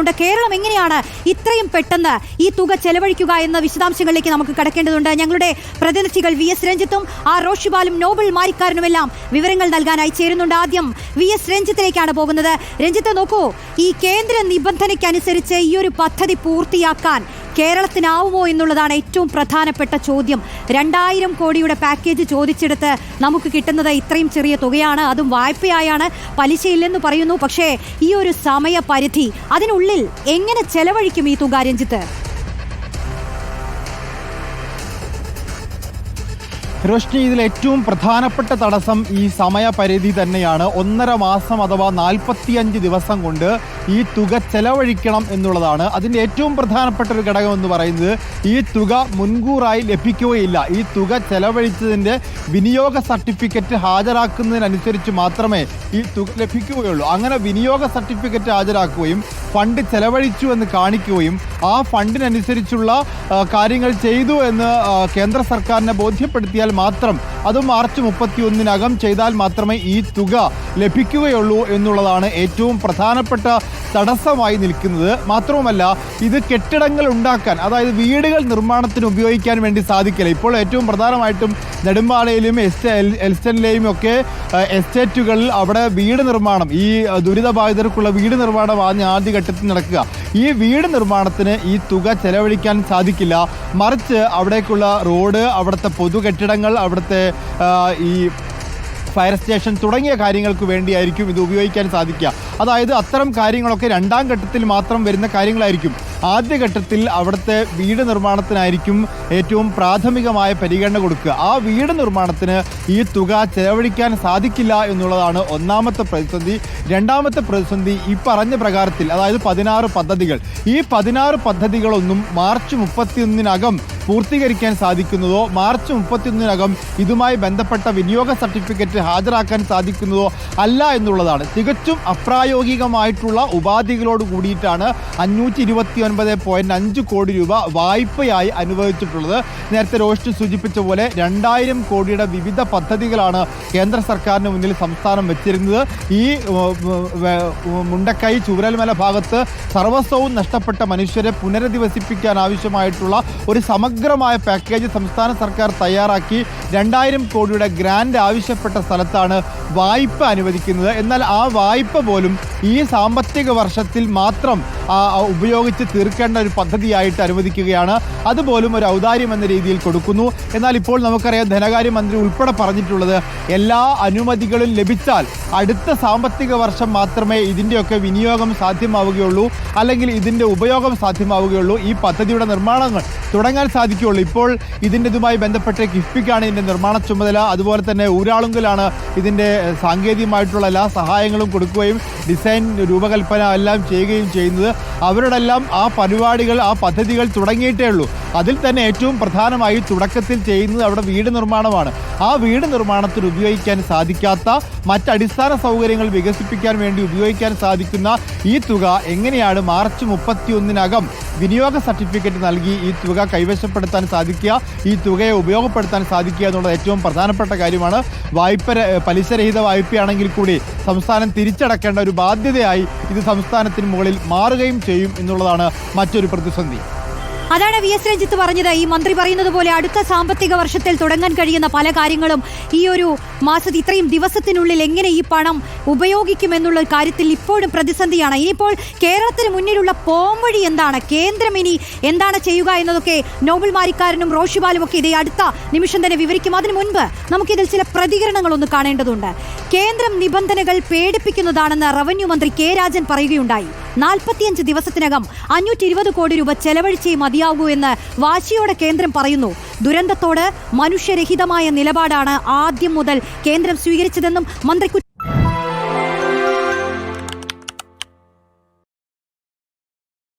ണ്ട് കേരളം എങ്ങനെയാണ് ഇത്രയും പെട്ടെന്ന് ഈ തുക ചെലവഴിക്കുക എന്ന വിശദാംശങ്ങളിലേക്ക് നമുക്ക് കടക്കേണ്ടതുണ്ട്. ഞങ്ങളുടെ പ്രതിനിധികൾ വി എസ് രഞ്ജിത്തും ആ റോഷിബാലും നോബൽ മാരിക്കാരനുമെല്ലാം വിവരങ്ങൾ നൽകാനായി ചേരുന്നുണ്ട്. ആദ്യം വി എസ് രഞ്ജിത്തിലേക്കാണ് പോകുന്നത്. രഞ്ജിത്ത് നോക്കൂ ഈ കേന്ദ്ര നിബന്ധനയ്ക്കനുസരിച്ച് ഈ ഒരു പദ്ധതി പൂർത്തിയാക്കാൻ കേരളത്തിനാവുമോ എന്നുള്ളതാണ് ഏറ്റവും പ്രധാനപ്പെട്ട ചോദ്യം. രണ്ടായിരം കോടിയുടെ പാക്കേജ് ചോദിച്ചെടുത്ത് നമുക്ക് കിട്ടുന്നത് ഇത്രയും ചെറിയ തുകയാണ്. അതും വായ്പയായാണ്. പലിശയില്ലെന്ന് പറയുന്നു. പക്ഷേ ഈ ഒരു സമയപരിധി അതിനുള്ളിൽ എങ്ങനെ ചെലവഴിക്കും ഈ തുക രഞ്ജിത്ത്? രോഷ്നി ഇതിൽ ഏറ്റവും പ്രധാനപ്പെട്ട തടസ്സം ഈ സമയപരിധി തന്നെയാണ്. ഒന്നര മാസം അഥവാ നാൽപ്പത്തിയഞ്ച് ദിവസം കൊണ്ട് ഈ തുക ചെലവഴിക്കണം എന്നുള്ളതാണ്. അതിന്റെ ഏറ്റവും പ്രധാനപ്പെട്ട ഒരു ഘടകം എന്ന് പറയുന്നത് ഈ തുക മുൻകൂറായി ലഭിക്കുകയില്ല. ഈ തുക ചെലവഴിച്ചതിന്റെ വിനിയോഗ സർട്ടിഫിക്കറ്റ് ഹാജരാക്കുന്നതിനനുസരിച്ച് മാത്രമേ ഈ തുക ലഭിക്കുകയുള്ളൂ. അങ്ങനെ വിനിയോഗ സർട്ടിഫിക്കറ്റ് ഹാജരാക്കുകയും ഫണ്ട് ചെലവഴിച്ചു എന്ന് കാണിക്കുകയും ആ ഫണ്ടിനനുസരിച്ചുള്ള കാര്യങ്ങൾ ചെയ്തു എന്ന് കേന്ദ്ര സർക്കാരിനെ ബോധ്യപ്പെടുത്തിയാൽ മാത്രം അത് മാർച്ച് മുപ്പത്തിയൊന്നിനകം ചെയ്താൽ മാത്രമേ ഈ തുക ലഭിക്കുകയുള്ളൂ എന്നുള്ളതാണ് ഏറ്റവും പ്രധാനപ്പെട്ട തടസ്സമായി നിൽക്കുന്നത്. മാത്രവുമല്ല ഇത് കെട്ടിടങ്ങൾ ഉണ്ടാക്കാൻ അതായത് വീടുകൾ നിർമ്മാണത്തിന് ഉപയോഗിക്കാൻ വേണ്ടി സാധിക്കില്ല. ഇപ്പോൾ ഏറ്റവും പ്രധാനമായിട്ടും നെടുമ്പാലയിലും എസ്റ്റ എൽ- എൽസ്റ്റനിലെയും ഒക്കെ എസ്റ്റേറ്റുകളിൽ അവിടെ വീട് നിർമ്മാണം ഈ ദുരിതബാധിതർക്കുള്ള വീട് നിർമ്മാണമാണ് ആദ്യഘട്ടത്തിൽ നടക്കുക. ഈ വീട് നിർമ്മാണത്തിന് ഈ തുക ചെലവഴിക്കാൻ സാധിക്കില്ല. മറിച്ച് അവിടേക്കുള്ള റോഡ് അവിടുത്തെ പൊതു കെട്ടിടങ്ങൾ അവിടുത്തെ ഈ ഫയർ സ്റ്റേഷൻ തുടങ്ങിയ കാര്യങ്ങൾക്ക് വേണ്ടിയായിരിക്കും ഇത് ഉപയോഗിക്കാൻ സാധിക്കുക. അതായത് അത്തരം കാര്യങ്ങളൊക്കെ രണ്ടാം ഘട്ടത്തിൽ മാത്രം വരുന്ന കാര്യങ്ങളായിരിക്കും. ആദ്യഘട്ടത്തിൽ അവിടുത്തെ വീട് നിർമ്മാണത്തിനായിരിക്കും ഏറ്റവും പ്രാഥമികമായ പരിഗണന കൊടുക്കുക. ആ വീട് നിർമ്മാണത്തിന് ഈ തുക ചെലവഴിക്കാൻ സാധിക്കില്ല എന്നുള്ളതാണ് ഒന്നാമത്തെ പ്രതിസന്ധി. രണ്ടാമത്തെ പ്രതിസന്ധി ഈ പറഞ്ഞ പ്രകാരത്തിൽ അതായത് പതിനാറ് പദ്ധതികൾ. ഈ പതിനാറ് പദ്ധതികളൊന്നും മാർച്ച് മുപ്പത്തിയൊന്നിനകം പൂർത്തീകരിക്കാൻ സാധിക്കുന്നതോ മാർച്ച് മുപ്പത്തിയൊന്നിനകം ഇതുമായി ബന്ധപ്പെട്ട വിനിയോഗ സർട്ടിഫിക്കറ്റ് ഹാജരാക്കാൻ സാധിക്കുന്നതോ അല്ല എന്നുള്ളതാണ്. തികച്ചും അപ്രായോഗികമായിട്ടുള്ള ഉപാധികളോട് കൂടിയിട്ടാണ് അഞ്ഞൂറ്റി ഇരുപത്തി ഒൻപത് പോയിന്റ് അഞ്ച് കോടി രൂപ വായ്പയായി അനുവദിച്ചിട്ടുള്ളത്. നേരത്തെ രോഷ്ട് സൂചിപ്പിച്ച പോലെ രണ്ടായിരം കോടിയുടെ വിവിധ പദ്ധതികളാണ് കേന്ദ്ര സർക്കാരിന് മുന്നിൽ സംസ്ഥാനം വെച്ചിരുന്നത്. ഈ മുണ്ടക്കൈ ചൂരൽമല ഭാഗത്ത് സർവസ്വവും നഷ്ടപ്പെട്ട മനുഷ്യരെ പുനരധിവസിപ്പിക്കാൻ ആവശ്യമായിട്ടുള്ള ഒരു സമഗ്രമായ പാക്കേജ് സംസ്ഥാന സർക്കാർ തയ്യാറാക്കി. രണ്ടായിരം കോടിയുടെ ഗ്രാൻഡ് ആവശ്യപ്പെട്ട സ്ഥലത്താണ് വായ്പ അനുവദിക്കുന്നത്. എന്നാൽ ആ വായ്പ പോലും June. ഈ സാമ്പത്തിക വർഷത്തിൽ മാത്രം ഉപയോഗിച്ച് തീർക്കേണ്ട ഒരു പദ്ധതിയായിട്ട് അനുവദിക്കുകയാണ്. അതുപോലും ഒരു ഔദാര്യം എന്ന രീതിയിൽ കൊടുക്കുന്നു. എന്നാൽ ഇപ്പോൾ നമുക്കറിയാം ധനകാര്യമന്ത്രി ഉൾപ്പെടെ പറഞ്ഞിട്ടുള്ളത് എല്ലാ അനുമതികളും ലഭിച്ചാൽ അടുത്ത സാമ്പത്തിക വർഷം മാത്രമേ ഇതിന്റെയൊക്കെ വിനിയോഗം സാധ്യമാവുകയുള്ളൂ. അല്ലെങ്കിൽ ഇതിന്റെ ഉപയോഗം സാധ്യമാവുകയുള്ളൂ. ഈ പദ്ധതിയുടെ നിർമ്മാണങ്ങൾ തുടങ്ങാൻ സാധിക്കുകയുള്ളൂ. ഇപ്പോൾ ഇതിന്റെ ഇതുമായി ബന്ധപ്പെട്ട് കിഫ്ബിക്കാണ് ഇതിന്റെ നിർമ്മാണ ചുമതല. അതുപോലെ തന്നെ ഊരാളുങ്കലാണ് ഇതിന്റെ സാങ്കേതികമായിട്ടുള്ള എല്ലാ സഹായങ്ങളും കൊടുക്കുകയും ഡിസൈൻ രൂപകൽപ്പന എല്ലാം ചെയ്യുകയും ചെയ്യുന്നത്. അവരോടെല്ലാം ആ പരിപാടികൾ ആ പദ്ധതികൾ തുടങ്ങിയിട്ടേ ഉള്ളൂ. അതിൽ തന്നെ ഏറ്റവും പ്രധാനമായി തുടക്കത്തിൽ ചെയ്യുന്നത് അവിടെ വീട് നിർമ്മാണമാണ്. ആ വീട് നിർമ്മാണത്തിന് ഉപയോഗിക്കാൻ സാധിക്കാത്ത മറ്റടിസ്ഥാന സൗകര്യങ്ങൾ വികസിപ്പിക്കാൻ വേണ്ടി ഉപയോഗിക്കാൻ സാധിക്കുന്ന ഈ തുക എങ്ങനെയാണ് മാർച്ച് മുപ്പത്തിയൊന്നിനകം വിനിയോഗ സർട്ടിഫിക്കറ്റ് നൽകി ഈ തുക കൈവശപ്പെടുത്താൻ സാധിക്കുക ഈ തുകയെ ഉപയോഗപ്പെടുത്താൻ സാധിക്കുക എന്നുള്ളത് ഏറ്റവും പ്രധാനപ്പെട്ട കാര്യമാണ്. വായ്പ പലിശരഹിത വായ്പയാണെങ്കിൽ കൂടി സംസ്ഥാനം തിരിച്ചടക്കേണ്ട ഒരു ബാധ്യതയായി ഇത് സംസ്ഥാനത്തിന് മുകളിൽ മാറുകയും ചെയ്യും എന്നുള്ളതാണ് മറ്റൊരു പ്രതിസന്ധി. അതാണ് വി എസ് രഞ്ജിത്ത് പറഞ്ഞത്. ഈ മന്ത്രി പറയുന്നത് പോലെ അടുത്ത സാമ്പത്തിക വർഷത്തിൽ തുടങ്ങാൻ കഴിയുന്ന പല കാര്യങ്ങളും ഈ ഒരു മാസത്തിൽ ഇത്രയും ദിവസത്തിനുള്ളിൽ എങ്ങനെ ഈ പണം ഉപയോഗിക്കുമെന്നുള്ള കാര്യത്തിൽ ഇപ്പോഴും പ്രതിസന്ധിയാണ്. ഇനിയിപ്പോൾ കേരളത്തിന് മുന്നിലുള്ള പോംവഴി എന്താണ്? കേന്ദ്രം ഇനി എന്താണ് ചെയ്യുക എന്നതൊക്കെ നോബൽ മാരിക്കാരനും റോഷിബാലും ഒക്കെ ഇതേ അടുത്ത നിമിഷം തന്നെ വിവരിക്കും. അതിനു മുൻപ് നമുക്കിതിൽ ചില പ്രതികരണങ്ങൾ ഒന്ന് കാണേണ്ടതുണ്ട്. കേന്ദ്രം നിബന്ധനകൾ പേടിപ്പിക്കുന്നതാണെന്ന് റവന്യൂ മന്ത്രി കെ രാജൻ പറയുകയുണ്ടായി. നാൽപ്പത്തിയഞ്ച് ദിവസത്തിനകം അഞ്ഞൂറ്റി ഇരുപത് കോടി രൂപ ചെലവഴിച്ചേ മതിയാകൂ എന്ന് വാശിയോടെ കേന്ദ്രം പറയുന്നു. ദുരന്തത്തോട് മനുഷ്യരഹിതമായ നിലപാടാണ് ആദ്യം മുതൽ കേന്ദ്രം സ്വീകരിച്ചതെന്നും മന്ത്രി